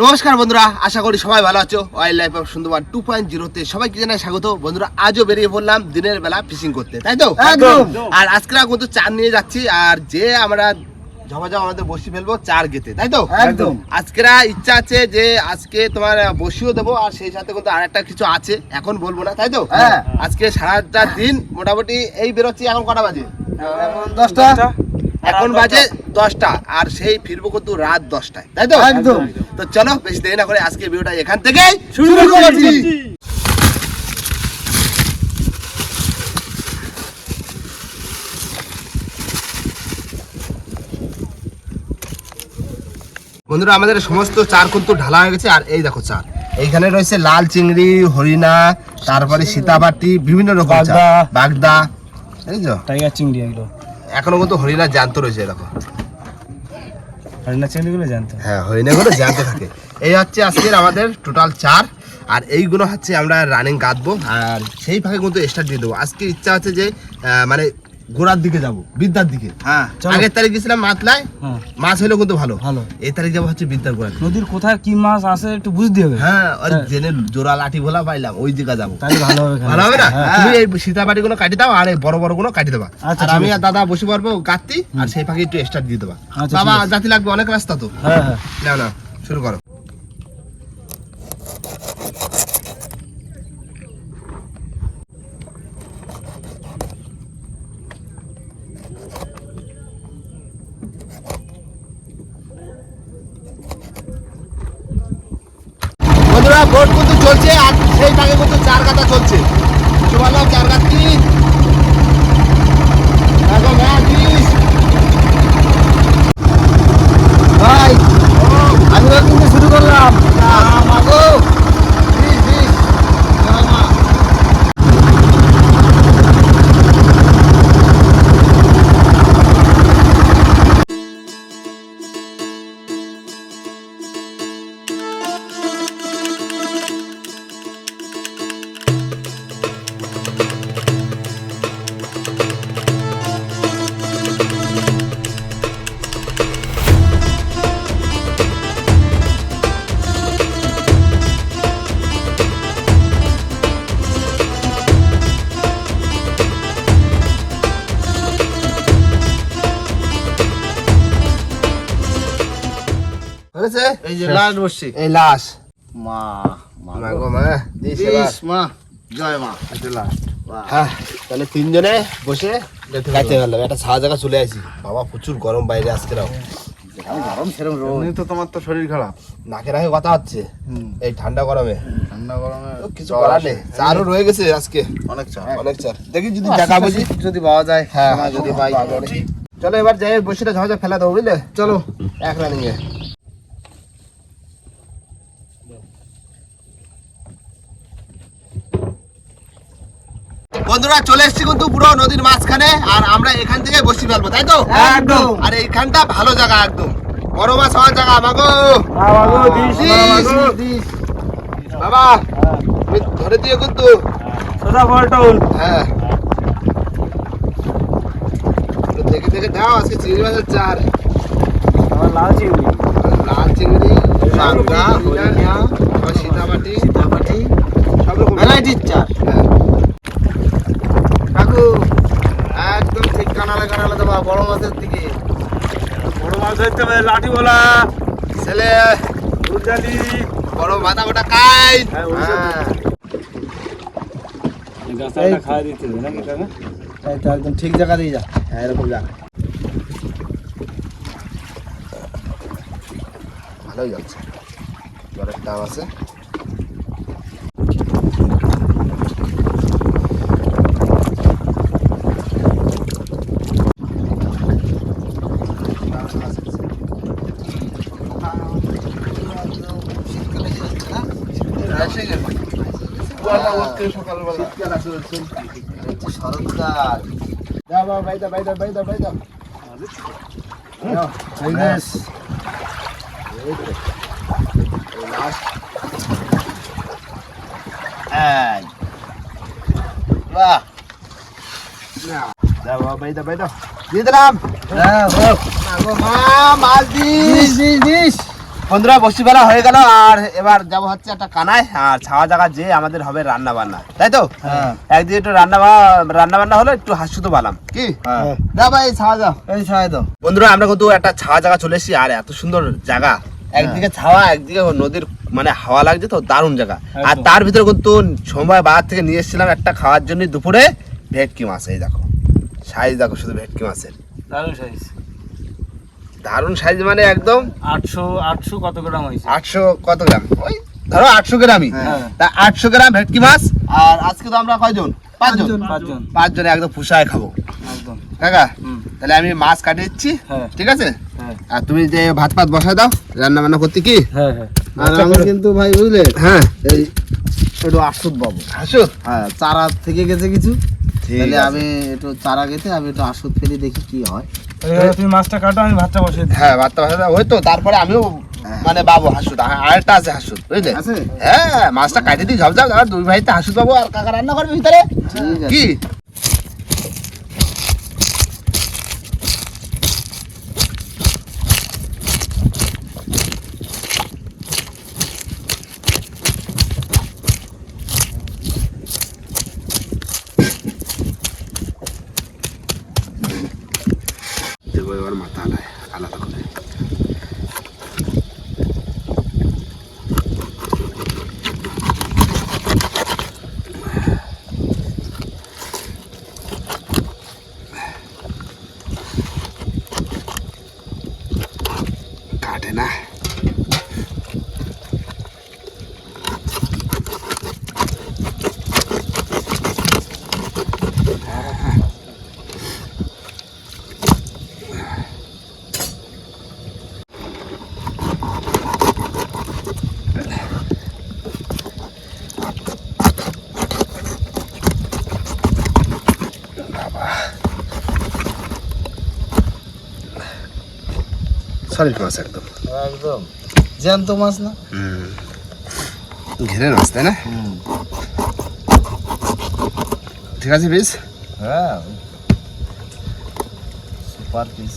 নমস্কার বন্ধুরা আশা করি সবাই ভালো আছো wildlife of Sundarban two point জিরোতে সবাইকে জানাই স্বাগত বন্ধুরা আজও বেরিয়ে পড়লাম দিনের বেলা ফিশিং করতে তাই তো আর আজকে কিন্তু চার নিয়ে যাচ্ছি আর যে আমরা ঝমাঝম আমাদের বসি ফেলব চার গেতে তাই তো একদম। আজকেরা ইচ্ছা আছে যে আজকে তোমার বসিও দেবো আর সেই সাথে কিন্তু আর একটা কিছু আছে এখন বলব না তাই তো হ্যাঁ। আজকে সারাটা দিন মোটামুটি এই বেরোচ্ছি এখন কটা বাজে দশটা এখন বাজে দশটা। আর সেই ফিরবো কিন্তু রাত দশটায়। তাই তো? একদম। তো চলো বেশি দেরি না করে আজকে ভিডিওটা এখান থেকে শুরু করছি। বন্ধুরা আমাদের সমস্ত চার কিন্তু ঢালা হয়ে গেছে আর এই দেখো চার। এইখানে রয়েছে লাল চিংড়ি হরিণা তারপরে সীতাবাটি বিভিন্ন রকম। বাগদা। বাগদা টাইগার চিংড়ি এগুলো। এখনও কিন্তু হরিণা জ্যান্ত রয়েছে এরকম হরিণা চিংড়িগুলো জানতো হ্যাঁ হরিণাগুলো জ্যান্ত থাকে। এই হচ্ছে আজকের আমাদের টোটাল চার আর এইগুলো হচ্ছে আমরা রানিং কাটবো আর সেই ফাঁকে কিন্তু স্টার্ট দিয়ে দেবো। আজকে ইচ্ছা আছে যে মানে গোড়ার দিকে যাব বিদ্যার দিকে। হ্যাঁ আগের তারিখ গেছিলাম মাতলায় হ্যাঁ। মাছ হলেও কিন্তু ভালো। ভালো। এই তারিখ যাব হচ্ছে বিদ্যার গোড়া নদীর কোথায় কি মাছ আছে একটু বুঝতে হবে। হ্যাঁ ওই হ্যাঁ। জেনে জোড়া লাঠি ভোলা পাইলাম ওই দিকে যাব। তাহলে ভালো হবে ভালো হবে না? হ্যাঁ। তুমি এই সীতাবাড়ি গুলো কাটি দাও আর এই বড় বড়গুলো কাটি দেবা। আচ্ছা, আর আমি আর দাদা বসে পারব কাটতি আর সেই ফাঁকে একটু স্টার্ট দিয়ে দেবা। আচ্ছা, বাবা জাতি লাগবে অনেক রাস্তা তো। হ্যাঁ হ্যাঁ। না না শুরু করো। ভোট কিন্তু চলছে আর সেই ফাঁকে কিন্তু চার কাতা চলছে। কিছু চার কাতি ভাই আমি কিন্তু শুরু করলাম। লাস্ট বসছি। এই লাশ। মা মাগো মা দিস মা। জয় মা। এটা last। হ্যাঁ তাহলে তিনজনে বসে একটা জায়গা চলে আসি। বাবা প্রচুর গরম বাইরে আজকে রাও। গরম সেরকম রোদ। তো তোমার তো শরীর খারাপ। নাকে নাকে কথা হচ্ছে। এই ঠান্ডা গরমে। ঠান্ডা গরমে কিছু করার নেই। চারও রয়ে গেছে আজকে। অনেক চাপ অনেক চার। দেখি যদি দেখা বুঝি। যদি পাওয়া যায় হ্যাঁ। যদি পাই। চলো এবার যাই বসিটা ঝাঁঝা ফেলা দেবো বুঝলে? চলো। এক রানিং বন্ধুরা চলে এসেছি কিন্তু পুরো নদীর মাঝখানে আর আমরা এখান থেকে বসি ফেলব তাই তো? একদম। আর এইখানটা ভালো জায়গা একদম। বড় মাছ হওয়ার জায়গা দিস বাবা ধরে দিয়ে কিন্তু। সোজা হ্যাঁ। দেখে দেখে দাও আজকে চিংড়ি মাছের চার। লাল চিংড়ি। লাল চিংড়ি হরিণা আবার সীতাবাটি সীতাপাটি সব রকম ভ্যারাইটির চার হ্যাঁ। কাকু একদম ঠিক কানালে কানালে দেবা বড় মাছের দিকে বড় মাছ ধরতে হবে লাঠি বলা ছেলে। উজালি। বড় মাথা গোটা কাই। হ্যাঁ। হ্যাঁ। গাছটা খাওয়া নাকি কাকা একদম ঠিক জায়গা দিয়ে যা। হ্যাঁ এরকম যাক ভালোই যাচ্ছে। জলের দাম আছে। সকালবেলা শরৎকাল দাও বাবা বাই দাও বাই দাও বাই দাও বাই দাও এই বেশ এই তো এই last এই বাহ দাও বাবা বাই দাও বাই দাও দিয়ে দিলাম মাগো মা, মাছ দিস বন্ধুরা বসি বেলা হয়ে গেল আর এবার যাব হচ্ছে একটা কানায় আর ছাওয়া জায়গা যে আমাদের হবে রান্না বান্না তাই তো? একদিন একটু রান্না রান্না বান্না হলো একটু হাসু তো বালাম কি? দা ভাই ছাওয়া যাও এই ছায় দাও। বন্ধুরা আমরা কিন্তু একটা ছাওয়া জায়গা চলে এসেছি আর এত সুন্দর জায়গা। একদিকে ছাওয়া একদিকে নদীর মানে হাওয়া লাগছে তো দারুণ জায়গা। আর তার ভিতরে কিন্তু সময় বাজার থেকে নিয়ে এসেছিলাম একটা খাওয়ার জন্য দুপুরে ভেটকি মাছ এই দেখো। সাইজ দেখো শুধু ভেটকি মাছের। দারুণ সাইজ। দারুণ সাইজ মানে একদম আটশো আটশো কত গ্রাম হয়েছে? আটশো কত গ্রাম? ওই ধরো আটশো গ্রামই। হ্যাঁ। তা আটশো গ্রাম ভেটকি মাছ আর আজকে তো আমরা কয়জন? পাঁচজন। পাঁচজন পাঁচজনে। একদম ফুসায় খাব। একদম। কাকা তাহলে আমি মাছ কাটিয়ে দিচ্ছি হ্যাঁ। ঠিক আছে? হ্যাঁ। আর তুমি যে ভাত পাত বসায় দাও রান্না বান্না করতে কি? হ্যাঁ হ্যাঁ। আর আমি কিন্তু ভাই বুঝলে হ্যাঁ। এই একটু আসুদ পাবো হাসুত হ্যাঁ চারা থেকে গেছে কিছু। তাহলে আমি একটু চারা গেতে আমি একটু আসুদ ফেলি দেখি কি হয়। তুমি মাছটা কাটো আমি ভাতটা বসিয়ে হ্যাঁ ভাতটা বসায় ওই তো তারপরে আমিও। মানে বাবু হাসুদ আর- আরেকটা আছে হাসুদ বুঝলে? হ্যাঁ মাছটা কাটিয়ে দিই ঝপঝপ আর দুই ভাইতে হাসুদ বাবু আর কাকা রান্না করবে ভিতরে। কি দেবো এবার মাথা আলায় আলাদা করে কাটে না সলিড মাছ একদম। একদম। জ্যান্ত মাছ না? হুম। ঘিরে মাছ তাই না? ঠিক আছে বেশ হ্যাঁ। সুপার পিস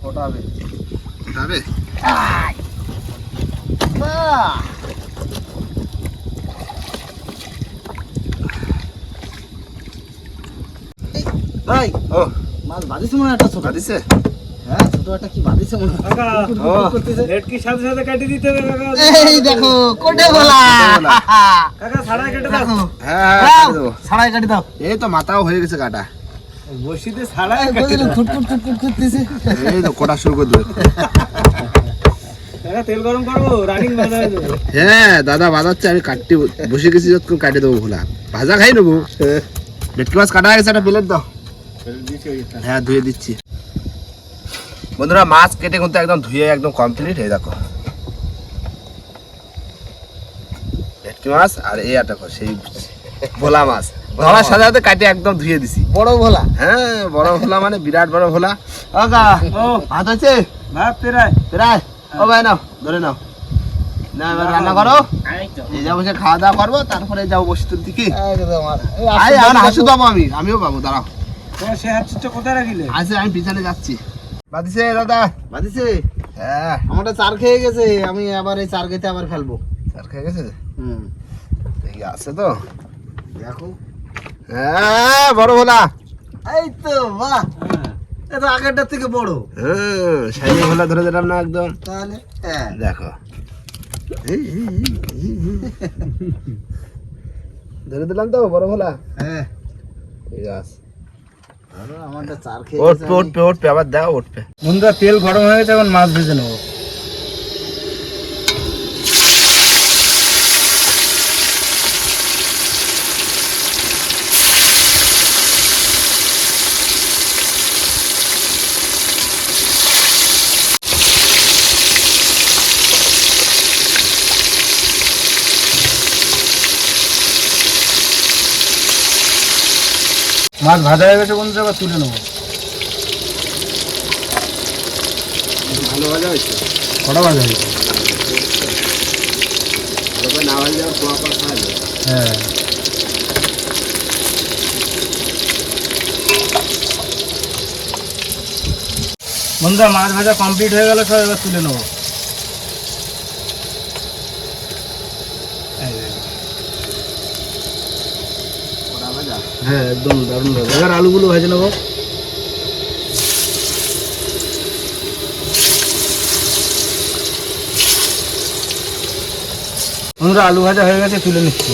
ফোটাবে যাবে ভাই ও মাছ বাঁধিছে মনে হয় একটা ছোট কাটিছে হ্যাঁ ছোট একটা কি বাঁধিছে মনে হয়? কাকা ও। করতেছে। ভেটকির সাথে সাথে কাটিয়ে দিতে হবে কাকা? এই দেখো কোটে বলা। কাকা ছাড়াই কেটে দাও। হ্যাঁ হ্যাঁ কাটি ছাড়াই কাটি দাও। এই তো মাথাও হয়ে গেছে কাটা। বসিতে ছাড়াই এই বুঝলি ফুটফুট ফুটফুট করতেছে। এই তো কোটা শুরু করে তেল গরম করব রানিং হয়ে হ্যাঁ দাদা বাজাচ্ছে আমি কাটতে বসে গেছি যতক্ষণ কাটে দেবো ভোলা। ভাজা খাই নেব। ভেটকি মাছ কাটা হয়ে গেছে একটা প্লেট দাও। হ্যাঁ ধুয়ে দিচ্ছি। বন্ধুরা মাছ কেটে কিন্তু একদম ধুয়ে একদম কমপ্লিট হয়ে দেখো। ভেটকি মাছ আর এই একটা সেই ভোলা মাছ। ধরার সাথে সাথে কাটে একদম ধুয়ে দিছি। বড় ভোলা? হ্যাঁ বড় ভোলা মানে বিরাট বড় ভোলা। ও ভাত হয়েছে? ভাত পেরাই প্রায়? ও ভাই নাও ধরে নাও। না এবার রান্না করো। এই যাব সে খাওয়া দাওয়া করব তারপরে যাব বসে তুলতে কি একদম আর এই আই আসুদ আমার হাসু পাবো আমি আমিও পাবো দাঁড়াও। তোমার সে হাতটা কোথায় রাখিলে? আছে আমি পিছনে যাচ্ছি। বাদিছে দাদা। বাঁধিছে হ্যাঁ। আমারটা চার খেয়ে গেছে আমি আবার এই চার খেতে আবার ফেলব। স্যার খেয়ে গেছে? হুম। দেখি আছে তো। দেখো। হ্যাঁ বড় ভোলা। এই তো বাহ। এটা আগেরটার থেকে বড়। হ্যাঁ সাইনে ভোলা ধরে দিলাম না একদম। তাহলে হ্যাঁ। দেখো। ধরে দিলাম তো বড় ভোলা। হ্যাঁ। ঠিক আছে ধরো পে চার খেয়ে গেছে উঠবে ওঠ উঠবে আবার দাও উঠবে বন্ধুরা তেল গরম হয়ে গেছে এখন মাছ ভেজে নেব। মাছ ভাজা হয়ে গেছে বন্ধুরা এবার তুলে নেব। ভালো ভাজা হয়েছে? কটা ভাজা হয়েছে? না যাবে হ্যাঁ। বন্ধুরা মাছ ভাজা কমপ্লিট হয়ে গেল সব এবার তুলে নেব এই দেখো। পোড়া ভাজা হ্যাঁ একদম দারুণ ভাবে এবার আলুগুলো ভেজে নেব। বন্ধুরা, আলু ভাজা হয়ে গেছে, তুলে নিচ্ছি।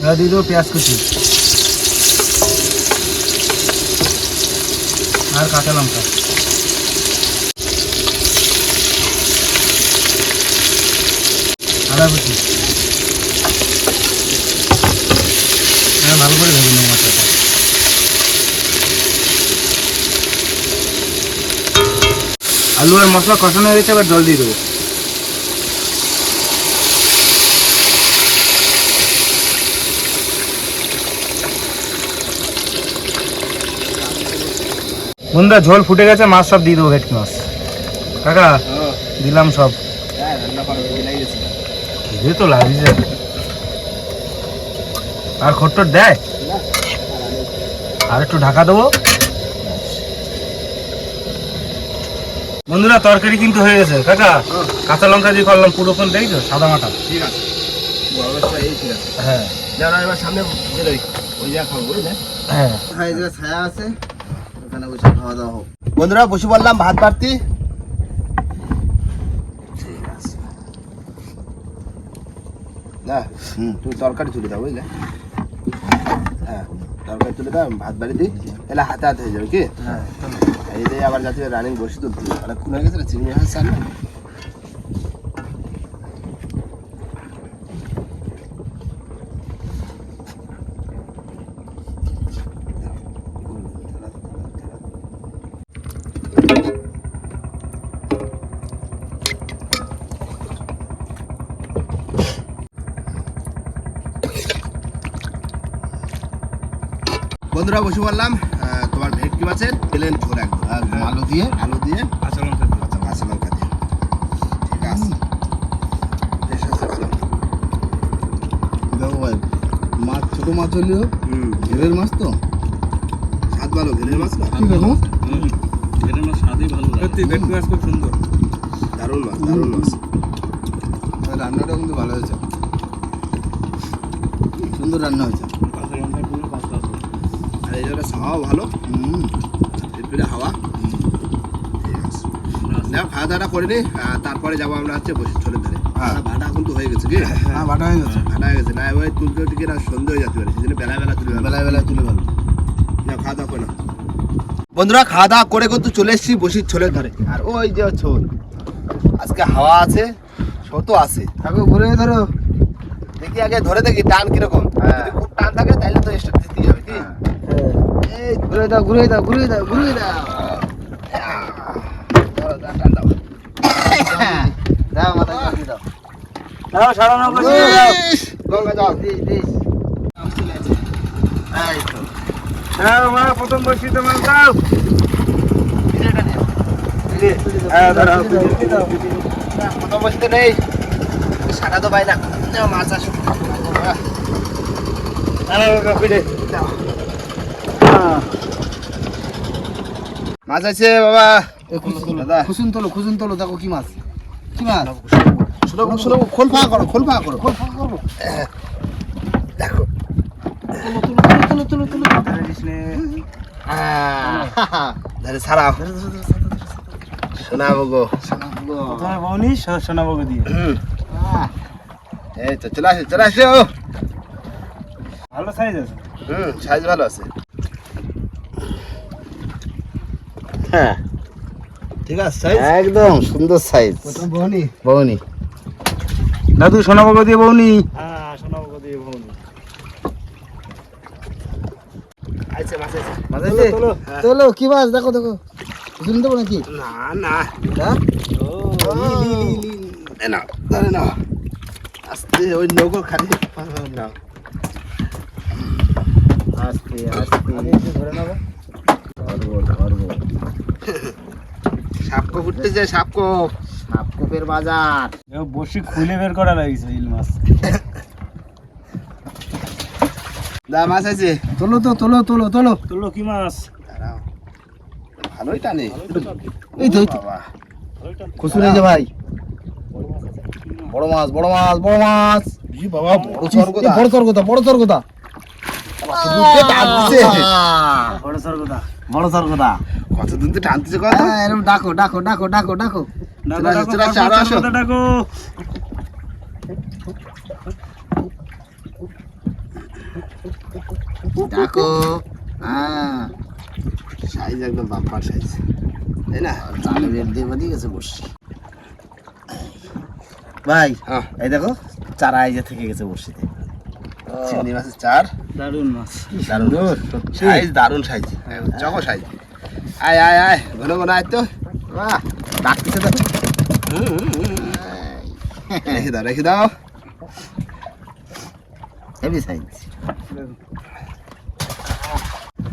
এবার দিয়ে দেবো পেঁয়াজ কুচি আর কাঁচা লঙ্কা। আদা হ্যাঁ ভালো করে ভেজে নেব মশলাটা আলু আর মশলা কষানো হয়ে গেছে এবার জল দিয়ে দেবো। বন্ধুরা ঝোল ফুটে গেছে মাছ সব দিয়ে দেবো ভেটকি মাছ। কাকা দিলাম সব হ্যাঁ রান্না করা লেগে গেছে তো আর খট্টর দেয়? আর একটু ঢাকা দেবো? বন্ধুরা তরকারি কিন্তু হয়ে গেছে। কাকা কাঁচা লঙ্কা দিয়ে করলাম পুরোক্ষণ দেখছ? সাদা মাটা। ঠিক আছে। ঠিক আছে। হ্যাঁ। যারা এবার সামনে ওই যা খাব হ্যাঁ হ্যাঁ। ছায়া আছে ওখানে বসে খাওয়া দাওয়া হোক। বন্ধুরা বসে বললাম ভাত পারতি ঠিক আছে না তুমি তরকারি তুলে দাও বুঝলে? হ্যাঁ তরকারি তুলে দাও ভাত বাড়ি দিই এলে হাতে হাতে হয়ে যাবে কি? হ্যাঁ এই যে আবার যাতে রানিং বসে তুলতে মানে অনেকক্ষণ হয়ে গেছে চিনি মাছ চাল বন্ধুরা বসে আহ, তোমার ভেটকি মাছের প্লেন ঝোল একদম। আলু দিয়ে আলু দিয়ে? কাঁচা লঙ্কা দিয়ে। আচ্ছা কাঁচা লঙ্কা দিয়ে। ঠিক আছে। ভালো। ভাই মাছ ছোট মাছ হলেও ঘেরের মাছ তো? স্বাদ ভালো ভেলের মাছ না? কি দেখো সত্যি ভেটকি মাছ খুব সুন্দর। দারুণ মাছ দারুণ মাছ। রান্নাটা কিন্তু ভালো হয়েছে। সুন্দর রান্না হয়েছে। এই হাওয়া ভালো? হুম। হাওয়া। দেখো খাওয়া দাওয়াটা করে নি তারপরে যাব আমরা হচ্ছে বসে ছোলের ধারে। হ্যাঁ। আর ভাড়া কিন্তু হয়ে গেছে কি? হ্যাঁ বাটা হয়ে গেছে। ভাড়া হয়ে গেছে। না ওই তুলতে টিকে না সন্ধ্যে হয়ে যেতে পারে সেজন্য বেলা বেলা তুলে বেলা বেলায় তুলে ভালো না খাওয়া দাওয়া করে না বন্ধুরা খাওয়া দাওয়া করে কিন্তু চলে এসেছি বসির ছোলের ধারে। আর ওই যে ছোল আজকে হাওয়া আছে সতো আছে। কাকু ঘুরে ধরো। দেখি আগে ধরে দেখি টান কীরকম। হ্যাঁ। যদি খুব টান থাকে তাহলে তো স্টার্ট ঘুরে দাও ঘুরে দাও ঘুরে দাও ঘুরে দাও। দাও, দাও, দাও। দাও দাও। দাও। সারানো গঙ্গা জল দিস দিস। মা প্রথম বসি তোমার দাও। দাঁড়াও বসতে নেই। সারা তো পাই না। মাছ আসুক। মাছ আছে বাবা। খুসুন তোলো খুসুন তোলো দেখো কি মাছ। কি মাছ? খোল ফাঁকা করো খোল ফাঁকা করো। খোল ফাঁকা করো। দেখো। তোলো তোলো তোলো ধরে ছাড়াও। শোনাবো গো। দিয়ে। এই তো চলে আসে চলে আসে। ও ভালো সাইজ আছে? হুম সাইজ ভালো আছে। হ্যাঁ। ঠিক আছে সাইজ একদম সুন্দর সাইজ প্রথম বহনি বউনি দাদু সোনাবাবু দিয়ে বৌনি। হ্যাঁ সোনাবাবু দিয়ে বৌনি। আইছে মাছ আছে মাছ আছে তোলো কি মাছ দেখো দেখো। খুসুন দেবো নাকি? না না। হ্যাঁ এ না ধরে না দে, ওই নৌকো খালি। না আস্তে আস্তে। ধরে নেব ধরবো ধরবো সাপকো ফুটতেছে সাপকো। সাপকোপের বাজার। বসি খুলে বের করা লাগিয়েছে ইল মাছ। দা মাছ আছে? তোলো তো তোলো তোলো তোলো। তুলো কি মাছ? ভালোই টানে। এই তো এই তো। খুশুন এই যে ভাই। বড় মাছ বড় মাছ বড় মাছ। বাবা বড় স্বর্গদা বড় স্বর্গদা বড় টানতেছে বড় সরগোদা বড় স্বর্গদা কত দিন তো টানতেছে কত হ্যাঁ, এরকম ডাকো ডাকো ডাকো ডাকো ডাকো। ডাকো ডাকো। হ্যাঁ। সাইজ একদম বাম্পার সাইজ। তাই না? জালে বের দিয়ে বাদিয়ে গেছে বসে। ভাই হ্যাঁ। এই দেখো চারা এই যে থেকে গেছে বসিতে চিংড়ি মাছের চার। দারুণ মাছ। দারুণ। সাইজ দারুণ সাইজ। Choco size. আয় আয় আয়। ঘন ঘন আয় তো। বাহ। ডাকতেছে দেখো। রেখে দাও রেখে দাও। হেভি সাইজ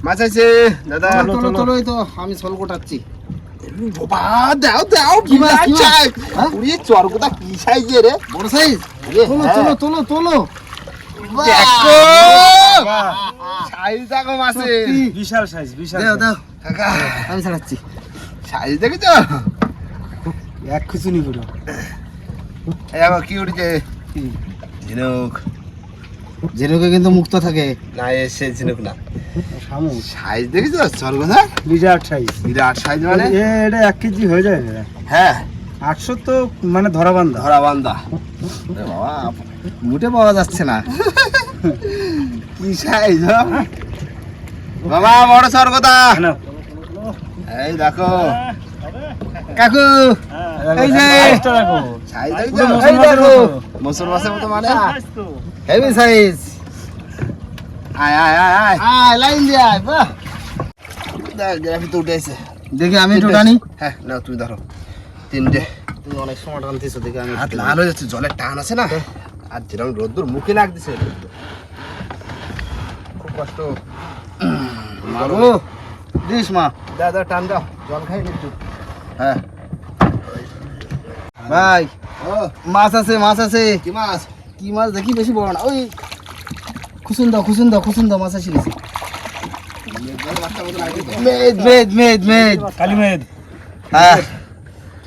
মাছ আছে। দাদা চলো চলো এই তো। আমি সল গোটাচ্ছি। বাবা দাও দাও কি মাছ, মাছ? সাইজ হ্যাঁ? কি সাইজে রে? বড় সাইজ? তোলো। তোলো তোলো তোলো। দেখো। সাইজ দেখো বিশাল সাইজ বিশাল দাও দাও কাকা। আমি ছাড়াচ্ছি সাইজ দেখেছ? এক খুচুনি পুরো এই দেখো কি উঠছে? ঝিনুক। জেনুকে কিন্তু মুক্ত থাকে। না এসে ঝিনুক না। শামুক সাইজ দেখেছ? চরগোদা বিরাট সাইজ। বিরাট সাইজ মানে? এটা এক কেজি হয়ে যায় হ্যাঁ। আটশো তো মানে ধরা বান্ধা ধরা বান্দা বাবা মুটে পাওয়া যাচ্ছে না। কি সাইজ বাবা? বড় স্বর্গদা। না এই দেখো। কাকু এই যে। দেখো। মতো। মাছের মতো মানে? হেভি সাইজ আয় আয় আয় আয়। আয় লাইন দিয়ে আয় বাহ। গ্রাফি তো উঠে এসে দেখি আমি একটু টানি হ্যাঁ না তুমি ধরো। তিনটে। তুমি অনেক সময় টানতেছো দেখি আমি হাত লাল হয়ে যাচ্ছে জলের টান আছে না? আর যেরকম রোদ্দুর মুখে লাগতেছে খুব কষ্ট। মারো। দিস মা। দাও টান দাও। জল খাই একটু। হ্যাঁ। ভাই। ও। মাছ আছে মাছ আছে। কি মাছ? কি মাছ? দেখি বেশি বড় না। ওই খুসুন দাও খুসুন দাও খুসুন দাও মাছ আসি গেছে মেদ মেদ মেদ মেদ কালী মেদ হ্যাঁ।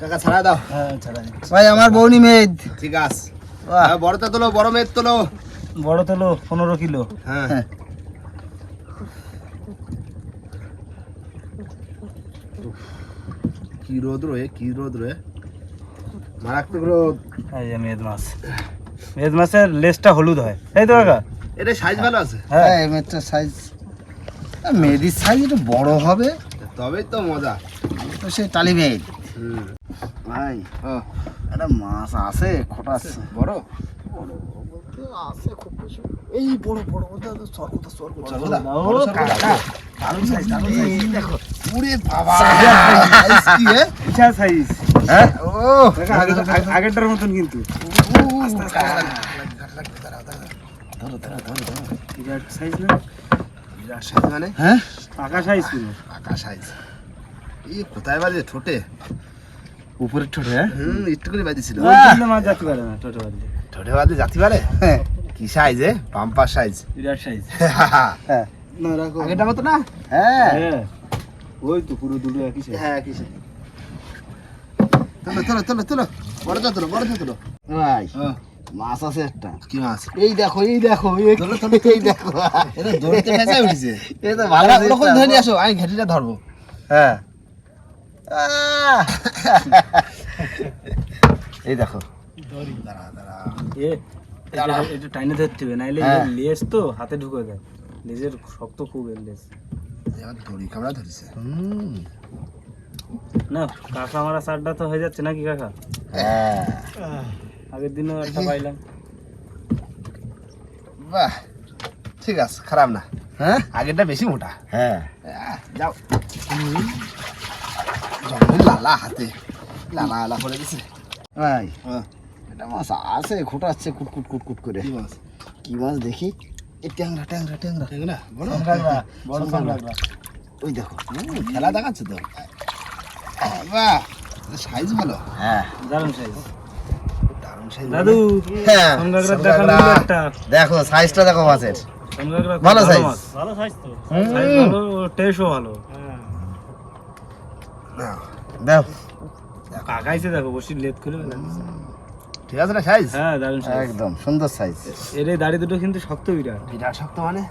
কাকা ছাড়া দাও। হ্যাঁ ছাড়া ভাই আমার বউনি মেদ ঠিক আছে। বাহ, হ্যাঁ, বড়টা তোলো বড় মেদ তোলো। বড় তোলো পনেরো কিলো। হ্যাঁ। হ্যাঁ। কি রোদ রে কি রোদ রে। মারাত্মক রোদ। এই যে মেদ মাছ। মেদ মাছের লেজটা হলুদ হয়। এই তো কাকা। এটা সাইজ ভালো আছে? হ্যাঁ। হ্যাঁ মেদটার সাইজ মেদির সাইজ একটু বড় হবে। তবেই তো মজা। তো সে টালি মেদ। হুম। ভাই। একটা মাছ আছে খোটা আছে বড়? আছে খুব বেশি এই বড় বড়। দারুণ সাইজ দারুণ সাইজ দেখো। ওরে বাবা। সাইজ কি হে বিশাল সাইজ হ্যাঁ? ও। কাকা, আগে- আগে- আগেরটার মতন কিন্তু। বিরাট সাইজ না? বিরাট সাইজ মানে? হ্যাঁ? পাকা সাইজ পুরো। পাকা সাইজ এই কোথায় বাজে ঠোঁটে? উপরের ঠোঁটে হ্যাঁ? হুম একটু করে বাজেছিল। মাছ পারে না ঠোঁটে বাজে। যাতে পারে? হ্যাঁ কি সাইজ এ? পাম্পার সাইজ। বিরাট সাইজ। হ্যাঁ। না রাখো। আগেরটা মতো না? হ্যাঁ। হ্যাঁ। ওই তো পুরো দুটো একই সাইজ। হ্যাঁ কি সাইজ। তোলো তোলো তোলো তোলো। বড়টা তোলো বড়টা তোলো। ভাই হ্যাঁ। মাছ আছে একটা। কি মাছ? এই দেখো এই দেখো এই দেখো। এটা দড়িতে ফেঁসে উঠেছে। এই তো ভালো ওরকম ধরে আসো আমি ঘাটিটা ধরবো। হ্যাঁ! এই দেখো। দাঁড়া দাঁড়া এ এটা টাইনে ধরতে হবে নাইলে হ্যাঁ। লেজ তো হাতে ঢুকে যায়। লেজের শক্ত খুব লেজ দড়ি কামড়া ধরেছে। হুম। না কাঁচা মারা চারটা তো হয়ে যাচ্ছে নাকি কাকা? হ্যাঁ। আগের দিনও একটা পাইলাম। বাহ। ঠিক আছে খারাপ না। হ্যাঁ? আগেরটা বেশি মোটা। হ্যাঁ। যাও। লালা হাতে লালা লালা করে দিছে। ভাই হ্যাঁ। একটা মাছ আছে খোটাচ্ছে কুট কুট কুট কুট করে। কি মাছ? দেখি? এই ট্যাংরা ট্যাংরা ট্যাংরা। ট্যাংরা বড়। বড় ট্যাংরা। ওই দেখো খেলা দেখাচ্ছে তো। বাহ সাইজ ভালো। হ্যাঁ। দারুণ সাইজ দাদু হ্যাঁ দেখো সাইজটা দেখো মাছের। ভালো। ভালো সাইজ তো। সাইজ ভালো টেস্টও ভালো। দাও। কাকাইছে দেখো বসি লেট করে ঠিক আছে না সাইজ হ্যাঁ দারুণ সাইজ একদম সুন্দর সাইজ এর এই দাড়ি দুটো কিন্তু শক্ত বিরাট। বিরাট শক্ত মানে?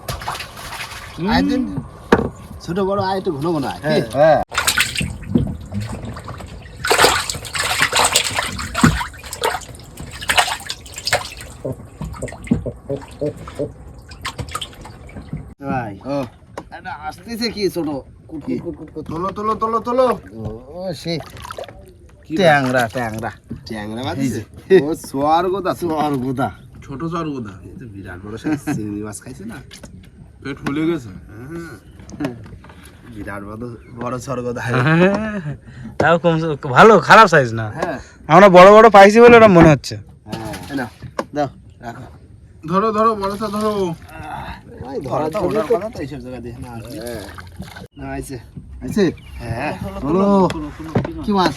আয় দিন। ছোট বড় আয় একটু ঘন ঘন আয় কি? হ্যাঁ ভাই ও আসতেছে কি ছোট তোলো তোলো তোলো তোলো। ও সে ট্যাংরা ট্যাংরা। ট্যাংরা মাছ ও সোয়ার গোদা সোয়ার গোদা ছোট চর গোদা এই তো বিরাট বড় সাইজ চিংড়ি মাছ খাইছে না? পেট ফুলে গেছে। বিরাট বড় বড় চর গোদা তাও কম ভালো খারাপ সাইজ না। হ্যাঁ। আমরা বড় বড় পাইছি বলে ওটা মনে হচ্ছে। হ্যাঁ দাও রাখো। ধরো ধরো বড়টা ধরো। ভাই ধরা ধরা তো তো। কথা তো এইসব জায়গা দিয়ে। না আসলে। না আইছে। আছে হ্যাঁ। হলো কি মাছ?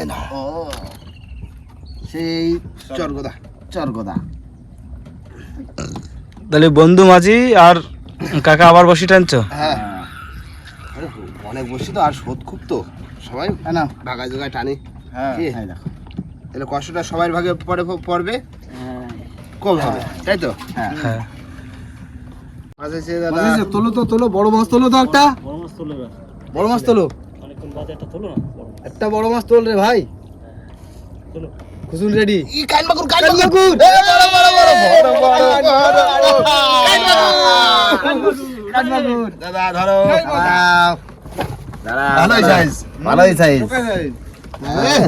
এই নাও। ও। সেই চর গোদা চর গোদা তাহলে বন্ধু মাঝি আর কাকা আবার বসি টানছো? হ্যাঁ। আরে অনেক বসি তো আর শোধ খুব তো। সবাই হ্যাঁ না ভাগায় জায়গায় টানি। হ্যাঁ দেখো। তাহলে কষ্টটা সবার ভাগে পরে পড়বে কম হবে তাই তো? হ্যাঁ। হ্যাঁ। মাছ আছে দাদা তোলো তো তোলো বড় মাছ তোলো তো একটা। বড় মাছ তোলো বড় মাছ তোলো। একটা বড় মাছ। একটা বড় মাছ তোল রে ভাই। তোলো। রেডি। ই কান মাগুর কান মাগুর মাগুর। বড় বড় বড় বড় বড় বড় কান মাগুর দাদা ধরো। দাদা ভালোই সাইজ ভালোই সাইজ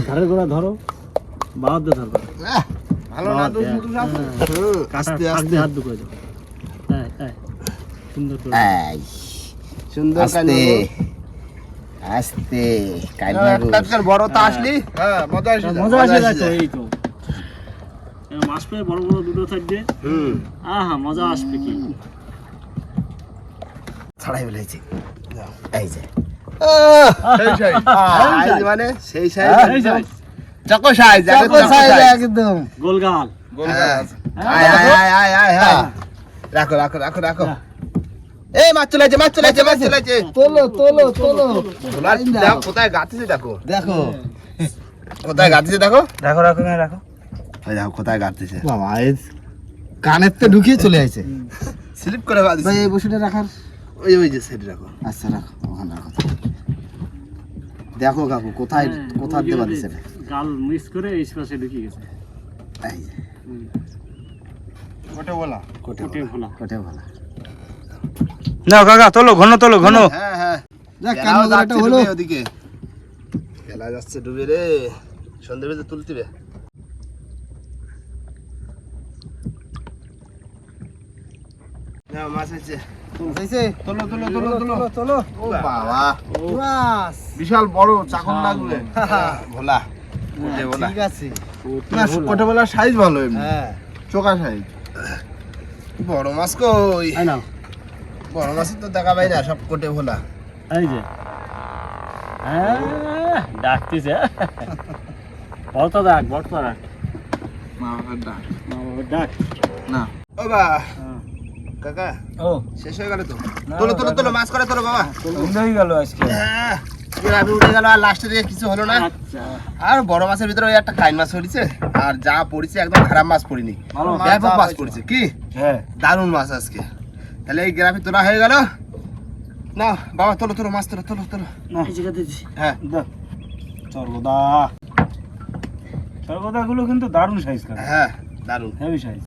ধারের ধরো বাহার ধরো ভালো না শুধু সব আস্তে আস্তে। হাত হ্যাঁ হ্যাঁ। সুন্দর করে। এই সুন্দর কান আস্তে বড় তা আসলি? হ্যাঁ মজা আসি মজা আসে এই তো। মাছ পেয়ে বড় বড় দুটো থাকবে। হুম। আহা মজা আসবে কি? ছড়াই ফেলেছি এই যে। সেই সাইজ। মানে সেই সাইজ। চকো সাইজ চাকু সাইজ একদম। গোলগাল। হ্যাঁ। আয় আয় আয় আয় আয়। হ্যাঁ। রাখো রাখো রাখো রাখো। এই মাছ চলে যাচ্ছে মাছ চলে যাচ্ছে মাছ চলে যাচ্ছে তোলো তোলো তোলো। ধুলার দেখো কোথায় গাতিছে দেখো। দেখো। কোথায় গাতিছে দেখো। রাখো রাখো না রাখো। ওই দেখো কোথায় গাতিছে বাবা এই কানের তো ঢুকিয়ে চলে আসছে স্লিপ করে গাতিছে ভাই এই বসুটা রাখার। ওই ওই যে সাইড রাখো। আচ্ছা রাখো ওখানে রাখো। দেখো কাকু কোথায় কোথার দেবা দিছে? গাল মিস করে এই পাশে ঢুকে গেছে। এই যে। কোটে বলা। কোটে কোটে কোটে ভালো না কাকা তোলো ঘন তোলো ঘন। হ্যাঁ হ্যাঁ কান মাগুর একটা যাচ্ছে হলো। ওদিকে। খেলা যাচ্ছে ডুবে রে। সন্ধ্যে বেজে তুলতিবে। মাছ আছে হইছে তোলো তোলো তোলো তোলো তোলো ও বাবা। বাস। বিশাল বড় চাকর লাগবে। ভোলা। ঠিক আছে। না কোটে ভোলা সাইজ ভালো এমনি। হ্যাঁ। চোকা সাইজ। বড় মাছ কই? না বড় মাছ তো দেখা পাই না সব কোটে ভোলা। এই যে। হ্যাঁ ডাকতেছে। বড়টা ডাক বড়টা ডাক। মা বাবার ডাক। মা বাবার ডাক। ও বা। কাকা ও। শেষ হয়ে গেল তো? তোলো তোলো তোলো মাছ করে তোলো বাবা। হয়ে গেল আজকে। গ্রামে উঠে গেল আর লাস্টে দিকে কিছু হলো না। আচ্ছা। আর বড় মাছের ভিতরে ওই একটা কাইন মাছ পড়েছে আর যা পড়েছে একদম খারাপ মাছ পড়িনি। ব্যাপক মাছ পড়েছে কি? হ্যাঁ। দারুণ মাছ আজকে। তাহলে এই গ্রাফে তোলা হয়ে গেল। না বাবা তোলো তোলো মাছ তোলো তোলো তোলো। হ্যাঁ। সর্বদা সর্বদা গুলো কিন্তু দারুণ সাইজ হ্যাঁ দারুণ। Heavy size